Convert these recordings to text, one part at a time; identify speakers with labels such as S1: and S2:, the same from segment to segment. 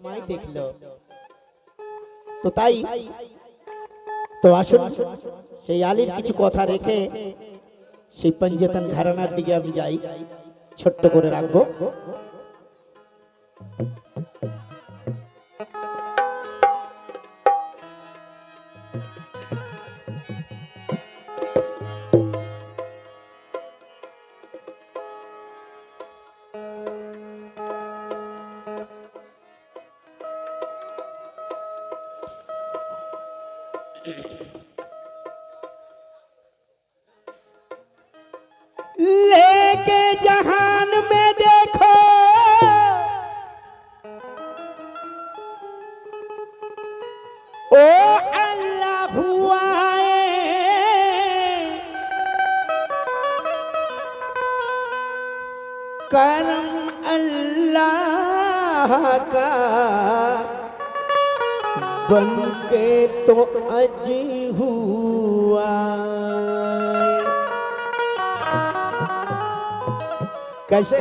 S1: আমায় দেখল। তো তাই তো আসুন সেই আলীর কিছু কথা রেখে সেই পঞ্জেতন ঘরানার দিকে আমি যাই ছোট্ট করে রাখব। अल्लाह हुआ करम अल्लाह का बन के तो अज हुआ। कैसे?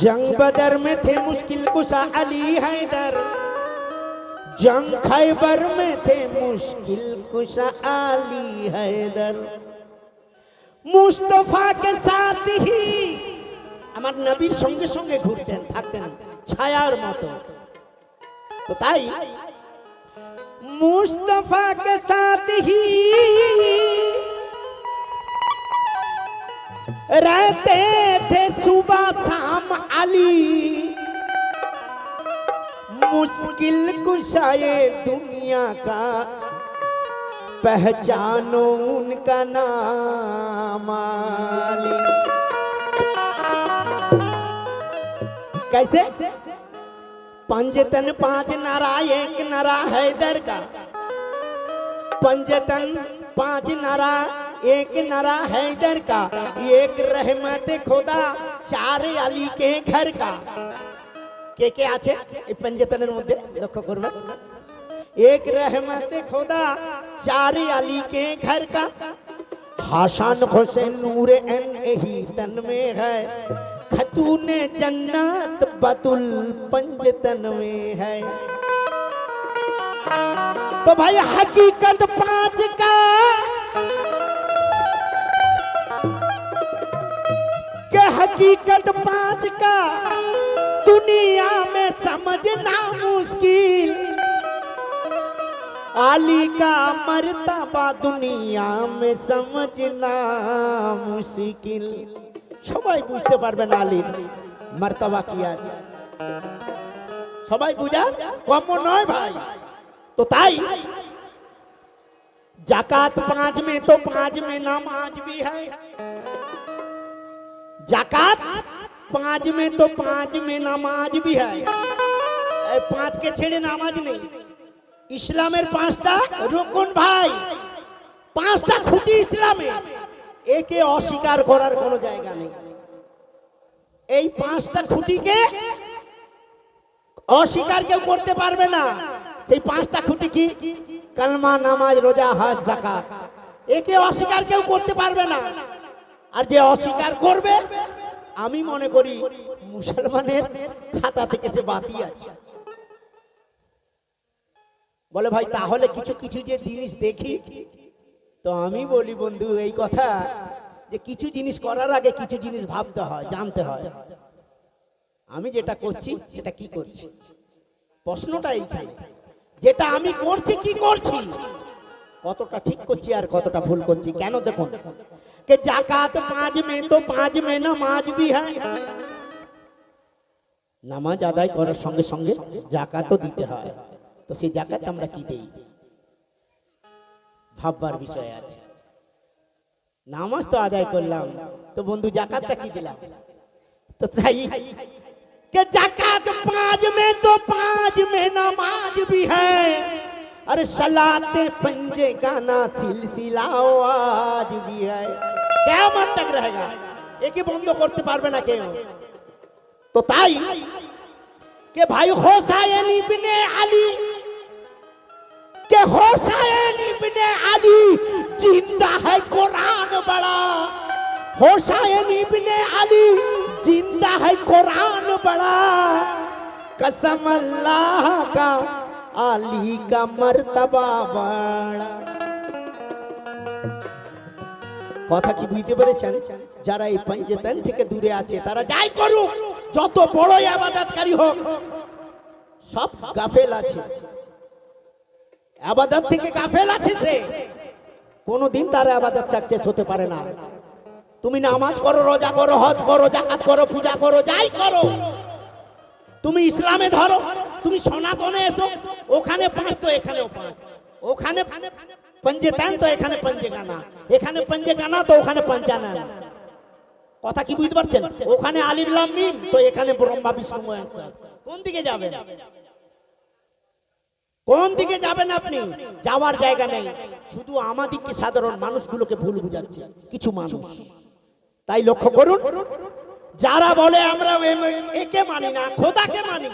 S1: जंग बदर में थे मुश्किल कुशा अली हैदर। जंग खैबर में थे मुश्किल कुशा अली हैदर মুস্তফা কে সাথ হি আমার নবীর সঙ্গে সঙ্গে ঘুরতেন থাকতেন ছায়ার মতো তো তাই মুস্তফা কে সাথ হি रहते थे सुबह शाम अली मुश्किल कुशाए दुनिया का। पहचानो उनका नाम कैसे? पंजतन पाँच नारा, एक नारा हैदर का। पंजतन पाँच नारा, एक नारा हैदर का। एक रहमत खुदा, चार अली के घर का। কে কে আছে এই পঞ্জতনের মধ্যে লক্ষ্য করবেন एक रहमत खुदा चार अली के घर का हाशान हुसैन नूर एन यही तन में है खतून जन्नत बतुल पंजतन में है तो भाई हकीकत पांच का के हकीकत पांच का दुनिया में समझना मुश्किल आली का मर्तबा दुनिया में समझना মুশকিল সবাই বুঝতে পারবেন আলীর মর্তবা কি আছে সবাই বুঝা কম নয় ভাই তো তাই জাকাত पांच में तो पांच में नमाज भी है জাকাত পাঁচ में तो पांच में नमाज भी है ए, पांच के ছেড়ে নামাজ নেই ইসলামের পাঁচটা রোকন ভাই পাঁচটা খুঁটি ইসলামে একে অস্বীকার করার কোনো জায়গা নেই এই পাঁচটা খুঁটিকে অস্বীকার কেউ করতে পারবে না সেই পাঁচটা খুঁটি কি কালমা নামাজ রোজা হাজ জাকাত একে অস্বীকার কেউ করতে পারবে না আর যে অস্বীকার করবে আমি মনে করি মুসলমানের খাতা থেকে যে বাতি আছে। বলে ভাই, তাহলে কিছু কিছু যে জিনিস দেখি, তো আমি বলি, বন্ধু, এই কথা যে কিছু জিনিস করার আগে কিছু জিনিস ভাবতে হয়, জানতে হয়। আমি যেটা করছি, সেটা কি করছি? প্রশ্নটা এইখানে। যেটা আমি করছি, কি করছি? কতটা ঠিক করছি আর কতটা ভুল করছি? কেন দেখুন? কে জাকাত পাঁচ মে তো পাঁচ মে নামাজ বি হ্যাঁ। নামাজ আদায় করার সঙ্গে সঙ্গে জাকাতও দিতে হয়। তো সেই জাকাত আমরা কি দিই? ভাববার বিষয় আছে। নামাজ তো আদায় করলাম, তো বন্ধু জাকাতটা কি দিলাম? তো তাই, কে জাকাত পাঁচ মে তো পাঁচ মে নামাজ বি হ্যাঁ। अरे सलाते पंजे गाना सिलसिला आज भी है। क्या मन तक रहेगा। একই বন্ধ করতে পারবে না কেউ তো তাই কে ভাই হোসাইন ইবনে আলী কে হোসাইন ইবনে আলী ज़िंदा है कुरान बड़ा। হোসাইন ইবনে আলী ज़िंदा है कुरान बड़ा। कसम अल्लाह का अली का मर्तबा बड़ा কথা কি বুঝতে পেরেছেন যারা এই পঞ্চতন থেকে দূরে আছে তারা যাই করুক যত বড়ই আবাদতকারী হোক সব গাফেল আছে আবাদত থেকে গাফেল আছে সে কোনোদিন তার আবাদত সাকসেস হতে পারে না তুমি নামাজ করো রোজা করো হজ করো জাকাত করো পূজা করো যাই করো তুমি ইসলামে ধরো তুমি সনাতনে এসো। ওখানে পাঁচ তো এখানেও পাঁচ। ওখানে পঞ্জে তান তো এখানে পঞ্জে গানা এখানে পঞ্জে গানা তো ওখানে পঞ্চানন কথা কি বুঝতে পারছেন? ওখানে আলিফলাম মিম, তো এখানে ব্রহ্মা, বিষ্ণু কোন দিকে যাবেন? কোন দিকে যাবেন আপনি? যাওয়ার জায়গা নেই। শুধু আমাদিকে সাধারণ মানুষগুলোকে ভুল বুঝাচ্ছে, কিছু মানুষ। তাই লক্ষ্য করুন, যারা বলে আমরা একে মানি না, খোদাকে মানি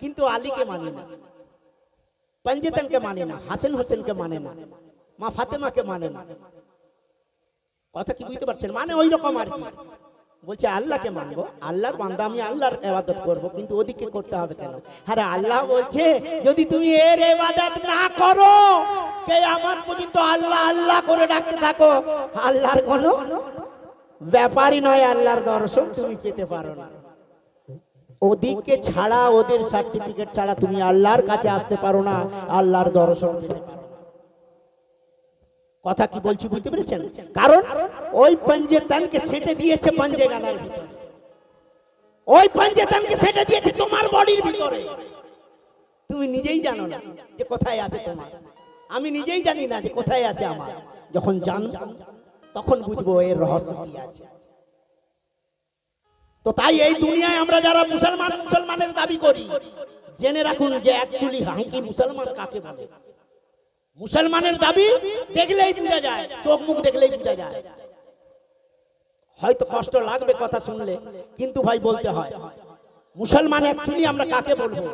S1: কিন্তু আলীকে মানে না পঞ্জিতনকে মানে না হাসান হোসেনকে মানে না মা ফাতেমাকে মানে না কথা কি বুঝতে পারছেন? মানে ওই রকম আর কি। বলছে আল্লাহকে মানবো। আল্লাহর বান্দা আমি আল্লাহর ইবাদত করব। কিন্তু ওদিকে করতে হবে কেন? আরে আল্লাহ বলছে যদি তুমি এর ইবাদত না করো কে আমার পর্যন্ত আল্লাহ আল্লাহ করে ডাকতে থাকো? আল্লাহর কোনো ব্যাপারই নয় আল্লাহর দর্শন তুমি পেতে পারো না। ওদিকে ছাড়া ওদের সার্টিফিকেট ছাড়া তুমি আল্লাহর কাছে আসতে পারো না, আল্লাহর দর্শন কথা কি বলছি বুঝতে পেরেছেন? কারণ ওই পঞ্জে তানকে সেটে দিয়েছে পঞ্জে গানার ভিতরে। ওই পঞ্জে তানকে সেটে দিয়েছে তোমার বডির ভিতরে। তুমি নিজেই জানো না যে কোথায় আছে তোমার। আমি নিজেই জানি না যে কোথায় আছে আমার। যখন জানব, তখন বুঝব এর রহস্য কি আছে। তো তাই এই দুনিয়ায় আমরা যারা মুসলমান, মুসলমানের দাবি করি, জেনে রাখুন যে অ্যাকচুয়ালি হাঙ্কি মুসলমান কাকে বলে? মুসলমানের দাবি দেখলেই বোঝা যায়, চোখ মুখ দেখলেই বোঝা যায়। হয়তো কষ্ট লাগবে কথা শুনলে, কিন্তু ভাই বলতে হয়, মুসলমান অ্যাকচুয়ালি আমরা কাকে বলব?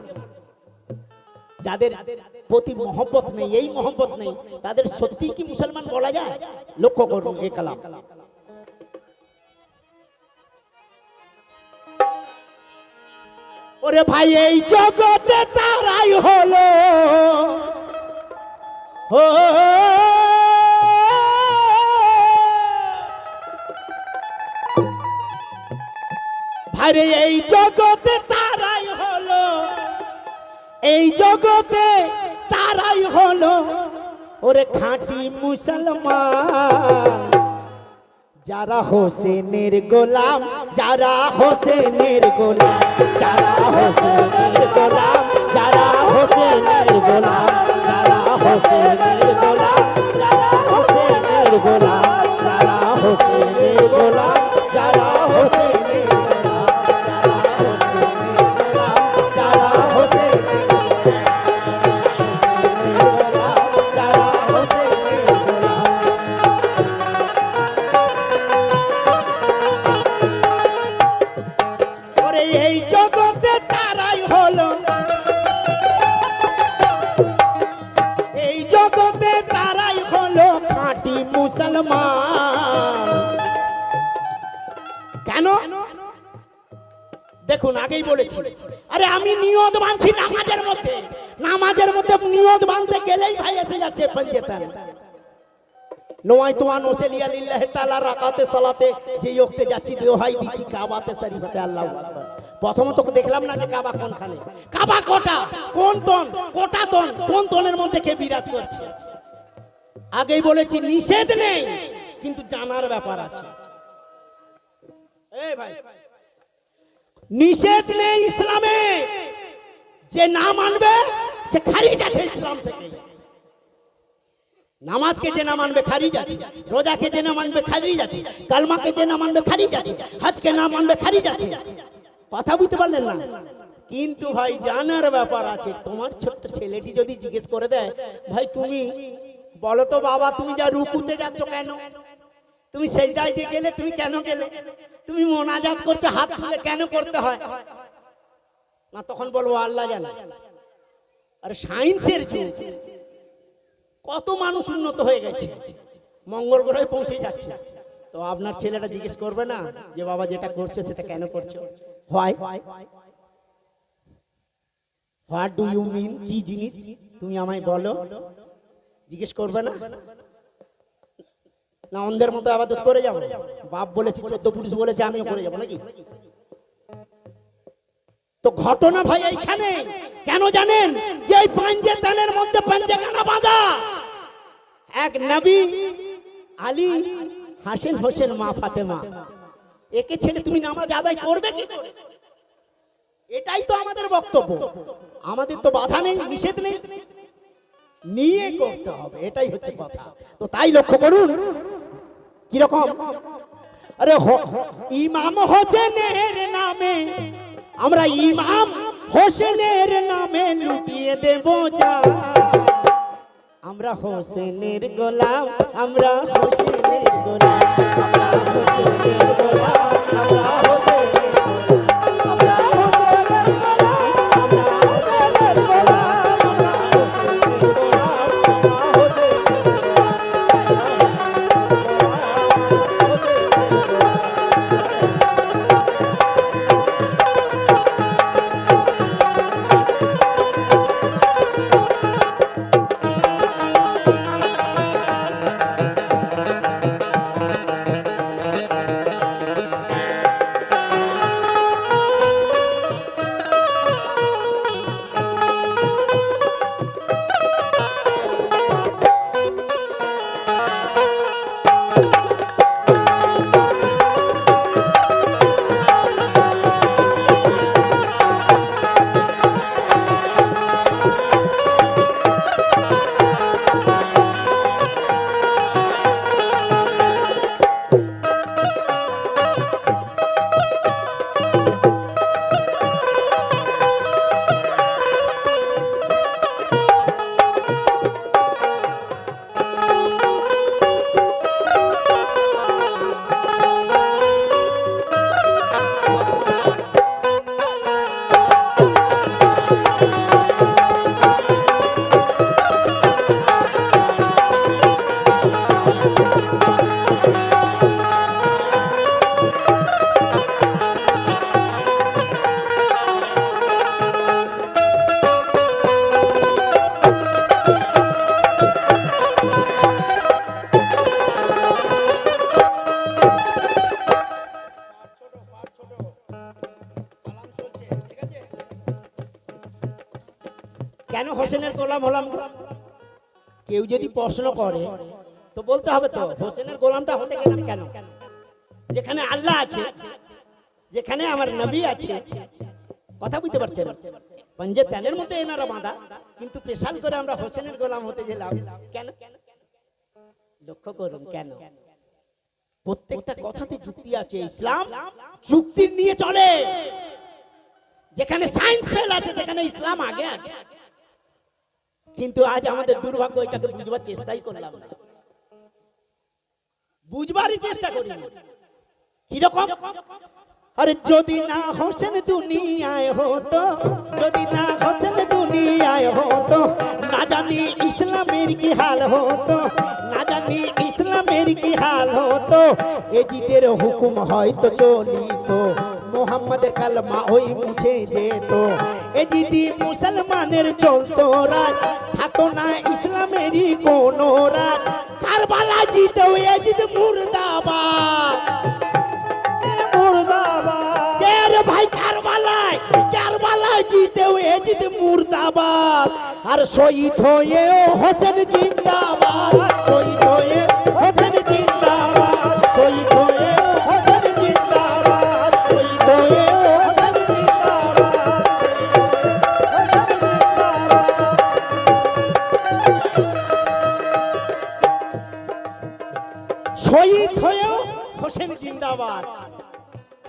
S1: যাদের প্রতি মহব্বত নেই, এই মহব্বত নেই, তাদের সত্যি কি মুসলমান বলা যায়? লক্ষ্য করুন এ কালাম। ওরে ভাই, এই জগতে তারাই হলো। ভাইরে এই জগতে তারাই হলো। এই জগতে তারাই হলো। ওরে খাঁটি মুসলমান, যারা হোসেনের গোলাম, যারা হোসেনের গোলাম যারা হোসেনের গোলাম যারা হোসেনের গোলাম যারা হোসেনের কোন আগেই বলেছি, নিষেধ নেই, কিন্তু জানার ব্যাপার আছে। নিষেধ নেই ইসলামে। যে না মানবে, সে খারিজ আছে ইসলাম থেকে নামাজকে যে না মানবে খারিজ আছে রোজাকে যে না মানবে খারিজ আছে কালমাকে যে না মানবে খারিজ আছে হজকে না মানবে খারিজ আছে কথা বুঝতে পারলেন না? কিন্তু ভাই, জানার ব্যাপার আছে, তোমার ছোট্ট ছেলেটি যদি জিজ্ঞেস করে দেয়, ভাই, তুমি বলো তো বাবা, তুমি যা রুকুতে যাচ্ছ কেন? তুমি সেই যে গেলে, তুমি কেন গেলে? তুমি মোনাজাত করছ, হাত তুলে কেন করতে হয়? না, তখন বলব, আল্লাহ জানে। আর, সায়েন্সের যুগ। কত মানুষ উন্নত হয়ে গেছে। মঙ্গল গ্রহে পৌঁছে যাচ্ছে। তো আপনার ছেলেটা জিজ্ঞেস করবে না যে বাবা যেটা করছ সেটা কেন করছ? হয় হোয়াট ডু ইউ মিন কি জিনিস? তুমি আমায় বলো। জিজ্ঞেস করবে না? না, অন্ধের মতো আবাদত করে যাব। বাপ বলেছি, চোদ্দ পুরুষ বলেছে, আমিও করে যাব নাকি? তো ঘটনা ভাই এইখানে। কেন জানেন? যে এই পাঞ্জে তানের মধ্যে পাঞ্জাখানা বাঁধা। এক নবী আলী হাসেন হোসেন মা ফাতেমা। একে ছেড়ে তুমি নামাজ আদায় করবে কি করে? এটাই তো আমাদের বক্তব্য। আমাদের তো বাধা নেই, নিষেধ নেই। নিয়ে করতে হবে, এটাই হচ্ছে কথা। তো তাই লক্ষ্য করুন, কীরকম? আরে ইমাম হোসেনের নামে আমরা ইমাম হোসেনের নামে লুটিয়ে দেব যা। আমরা হোসেনের গোলাম আমরা হোসেনের গোলাম যদি প্রশ্ন করে, তো বলতে হবে তো, হোসেনের গোলামটা হতে গেলাম কেন? যেখানে আল্লাহ আছে, যেখানে আমার নবী আছে, কথা বুঝতে পারছেন? পঞ্জে তেলের মধ্যে এনারা বাঁধা, কিন্তু স্পেশাল করে আমরা হোসেনের গোলাম হতে গেলাম কেন? লক্ষ্য করুন, কেন? প্রত্যেকটা কথাতে যুক্তি আছে, ইসলাম যুক্তি নিয়ে চলে। যেখানে সায়েন্স ফেল আছে, সেখানে ইসলাম আগে আছে। কিন্তু আজ আমাদের দুর্ভাগ্য এটাকে বুঝবার চেষ্টাই করলাম না। বুঝবারই চেষ্টা করি কীরকম? আরে যদি না হোসেন দুনিয়ায় হতো, যদি না হোসেন দুনিয়ায় হতো। না জানি ইসলামের কি হাল হতো। না জানি ইসলামের কি হাল হতো। এজিদের হুকুম হয়তো চলিত। কালমা ওই মুছে যেত। এজিদি মুসলমানের চলতো রাজ থাকতো না ইসলামেরই কোনো রাজ কারবালা জিতেও এজিদ মুর্দাবাদ
S2: মুর্দাবাদ।
S1: জিতেও এজিদ মুর্দাবাদ। আর শহীদ হয়েও হোসেন জিন্দাবাদ। শহীদ হয়ে হোসেন জিন্দাবাদ। শহীদ হয়ে হোসেন জিন্দাবাদ। শহীদ হয়ে হোসেন জিন্দাবাদ।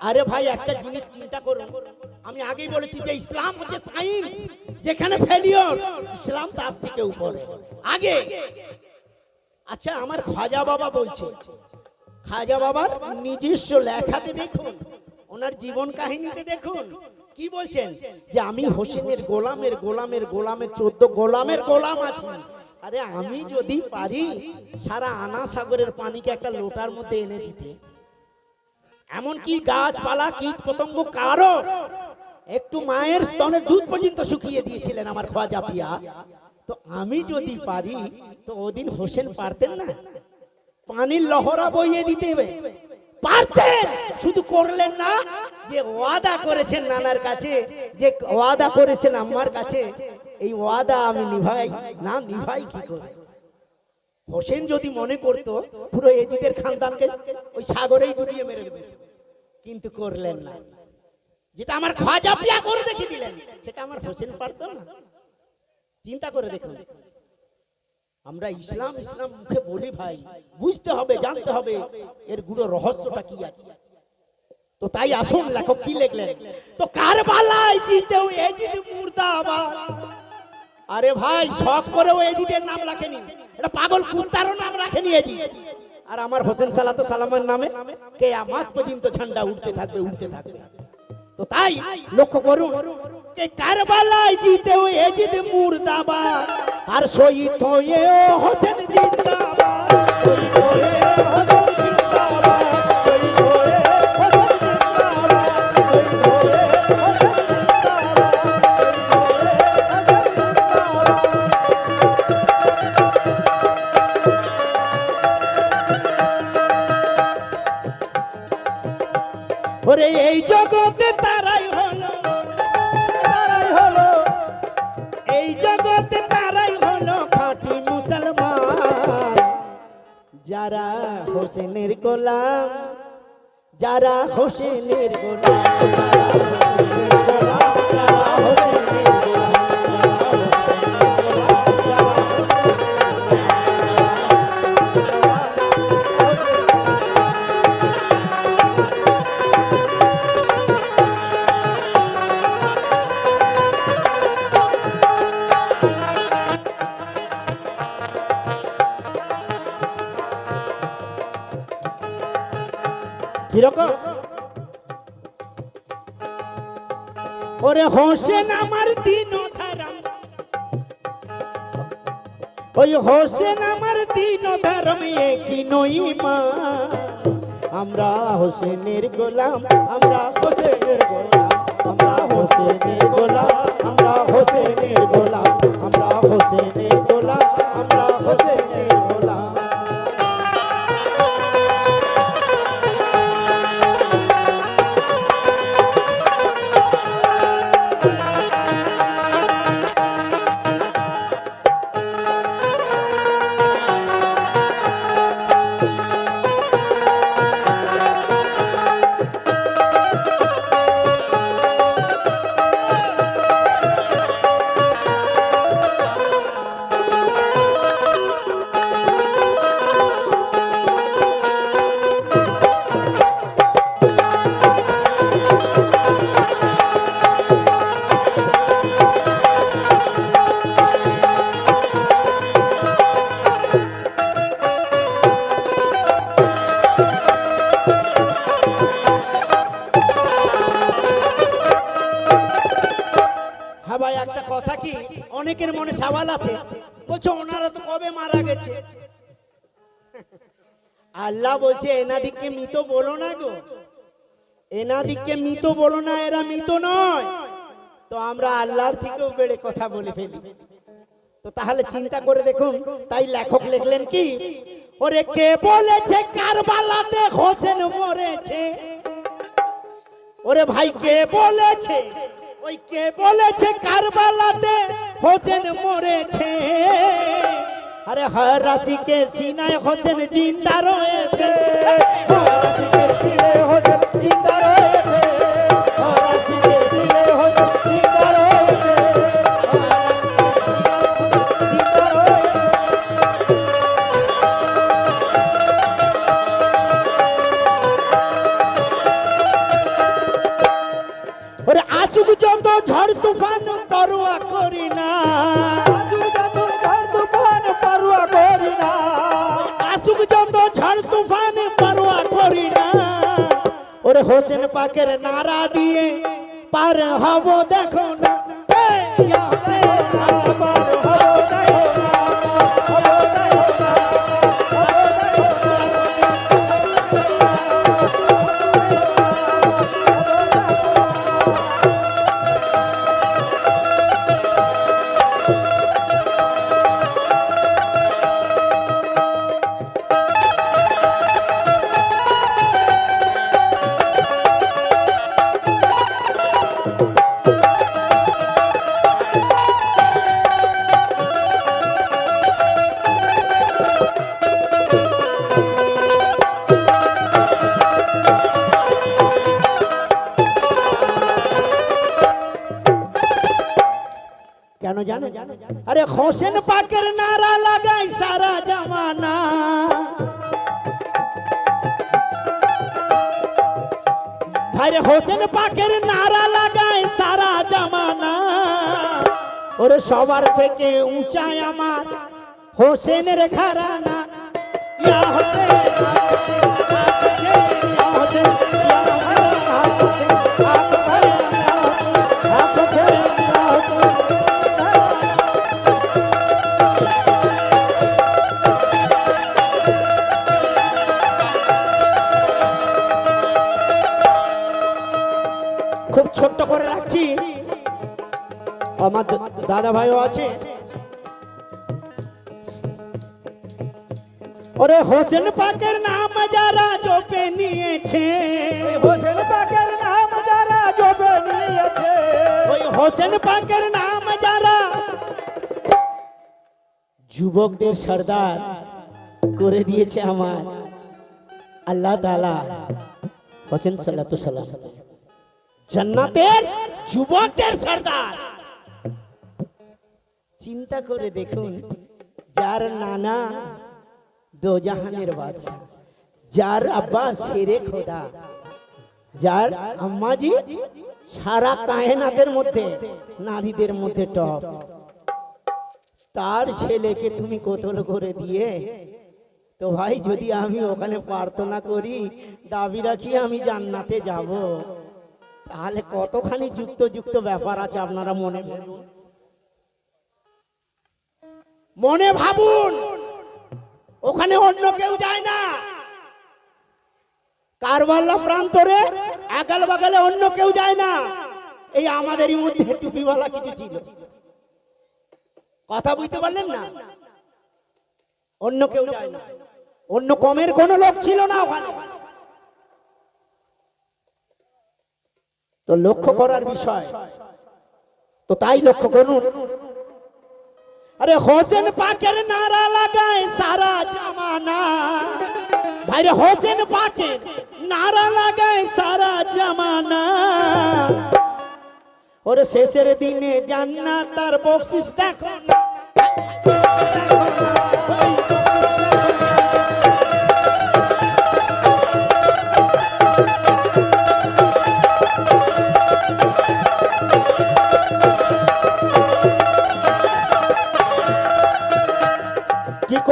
S1: আরে ভাই, একটা জিনিস চিন্তা করুন। আমি আগেই বলেছি যে ইসলাম হচ্ছে সাইন, যেখানে ফেলিওর ইসলাম তার থেকে উপরে। আগে। আচ্ছা আমার খাজা বাবা বলছে, খাজা বাবার নিজস্ব লেখাতে দেখুন, ওনার জীবন কাহিনীতে দেখুন। কি বলছেন? যে আমি হোসেনের গোলামের গোলামের গোলামের চোদ্দ গোলামের গোলাম আছি। আরে আমি যদি পারি, সারা আনা সাগরের পানিকে একটা লোটার মধ্যে এনে দিতে। এমনকি গাছপালা কীট পতঙ্গ কারও একটু মায়ের স্তনের দুধ পর্যন্ত শুকিয়ে দিয়েছিলেন আমার খোয়াজা পিয়া তো আমি যদি পারি, তো ওদিন হোসেন পারতেন না। পানির লহরা বইয়ে দিতে হবে। পারতেন! শুধু করলেন না, যে ওয়াদা করেছেন নানার কাছে, যে ওয়াদা করেছেন আমার কাছে, এই ওয়াদা আমি নিভাই। না, নিভাই কি করে? হোসেন যদি মনে করতো, পুরো এজিদের খানদানকে ওই সাগরেই ডুবিয়ে মেরে দেবে কিন্তু করলেন না। যেটা আমার খাজা পিয়া করে দেখে দিলেন, সেটা আমার হোসেন পারতো না? চিন্তা করে দেখুন। আমরা ইসলাম ইসলাম মুখে বলি ভাই, বুঝতে হবে, জানতে হবে, এরগুলো রহস্যটা কি আছে? তো তাই আসুন, লেখক কি লিখলেন? তো কারবালায় জিতেও এজিদ মুর্দাবাদ। আরে ভাই, শখ করেও এজিদের নাম রাখেনি। এটা পাগল কুত্তারও নাম রাখেনি এজিদ। আর আমার হোসেন সালাতো সালামের নামে কে আমাত পর্যন্ত ঝান্ডা উঠতে থাকবে উঠতে থাকবে। তো তাই লক্ষ্য করুন কারবালায় জিতে এজিদ মুর্দাবাদ আর শহীদ হয়ে হোসেন জিন্দাবাদ। হোসেনের গোলাম যারা হোসেনের গোলাম, যারা হোসেনের গোলাম, কীরকম ওরে হোসেন আমার দিন ধারাম ওই হোসেন আমার দিন ধর্ম কি নই মা। আমরা হোসেনের গোলাম, আমরা হোসেনের গোলাম, আমরা হোসেনের গোলাম। বলছে, ওনারা তো কবে মারা গেছে? আল্লাহ বলছে এনাদিককে মৃত বলো না গো। এনাদিককে মৃত বলো না, এরা মৃত নয়। তো আমরা আল্লাহর থেকেও বেড়ে কথা বলে ফেলি। তো তাহলে চিন্তা করে দেখুন, তাই লেখক লিখলেন কি? ওরে কে বলেছে, কারবালাতে হোসেন মরেছে? ওরে ভাই, কে বলেছে? ওই কে বলেছে কারবালাতে, হোসেন মরেছে। আরে হর রাশিকে চিনায় হোসেন জিন্দা রয়েছে। হর রাশিকে চিনে আসুক যত ঝড় তুফান পরোয়া করি না। আসুক যত ঝড় তুফান পরোয়া করি না। ওরে হোসেন পাকের নারা দিয়ে পার হব দেখো না। হোসেন পাকের নারা লাগাই সারা জামানা। আরে হোসেন পাকের নারা লাগাই সারা জামানা। ওরে সবার থেকে উঁচাই আমার হোসেনের ঘরানা। ইয়া দাদা ভাইও আছে। ওরে হোসেন পাকের নাম যারা জপে নিয়েছে।
S2: হোসেন পাকের নাম যারা জপে নিয়েছে।
S1: ওই হোসেন পাকের নাম যারা যুবকদের সর্দার করে দিয়েছে আমার আল্লাহ তালা হোসেন সাল্লাতু সাল্লাম জান্নাতের যুবকদের সর্দার। চিন্তা করে দেখুন, যার নানা দোজাহানের বাদশাহ যার আব্বা শেরে খোদা, যার আম্মাজি সারা কায়নাতের মধ্যে, নারীদের মধ্যে টপ। তার ছেলেকে তুমি কোতল করে দিয়ে, তো ভাই যদি আমি ওখানে প্রার্থনা করি, দাবি রাখি আমি জান্নাতে যাব। তাহলে কতখানি যুক্ত যুক্ত ব্যাপার আছে আপনারা মনে ভাবুন মনে ভাবুন, ওখানে অন্য কেউ যায় না। কারবাল্লা প্রান্তরে একাল বাগালে অন্য কেউ যায় না। এই আমাদেরই মধ্যে টুপিওয়ালা কিছু ছিল। কথা বুঝতে পারলেন না? অন্য কেউ যায় না। অন্য কমের কোনো লোক ছিল না ওখানে। তো লক্ষ্য করার বিষয়। তো তাই লক্ষ্য করুন আরে হোসেন পাকের নারা লাগায় সারা জামানা। ভাইরে হোসেন পাকের নারা লাগায় সারা জামানা। ওরে শেষের দিনে জান্নাত তার বকশিস দেখো না।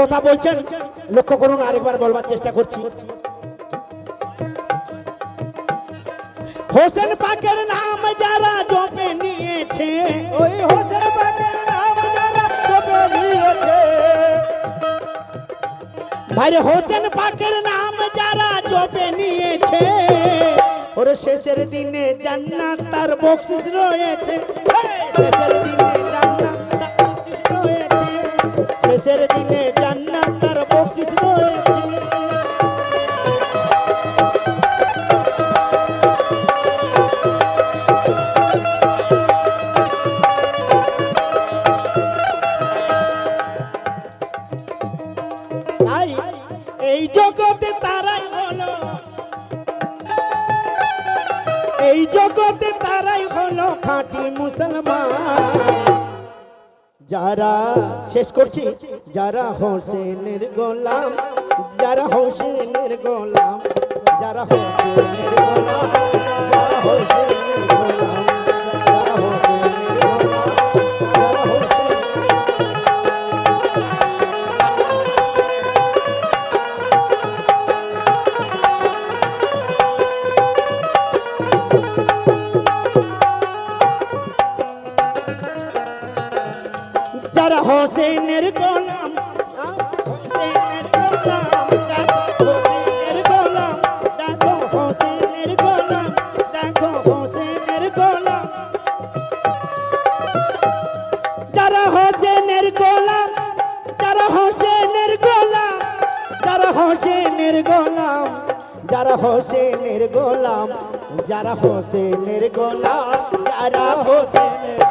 S1: কথা বলছেন লক্ষ্য করুন আরেকবার বলবার চেষ্টা করছি। হোসেন পাকের নাম যারা জপে নিয়েছে
S2: ওই হোসেন পাকের নাম যারা জপে নিয়েছে।
S1: ভাইরে হোসেন পাকের নাম যারা জপে নিয়েছে ওর শেষের দিনে জান্নাত তার বকশিস রয়েছে। শেষের দিনে এই জগতে তারাই হলো খাঁটি মুসলমান। যারা, শেষ করছি, যারা হোসেনের গোলাম, যারা হোসেনের গোলাম, যারা হোসেনের গোলাম। হোসেনের গোলাম যারা হোসেনের গোলাম যারা হোসেনের গোলাম যারা হোসেনের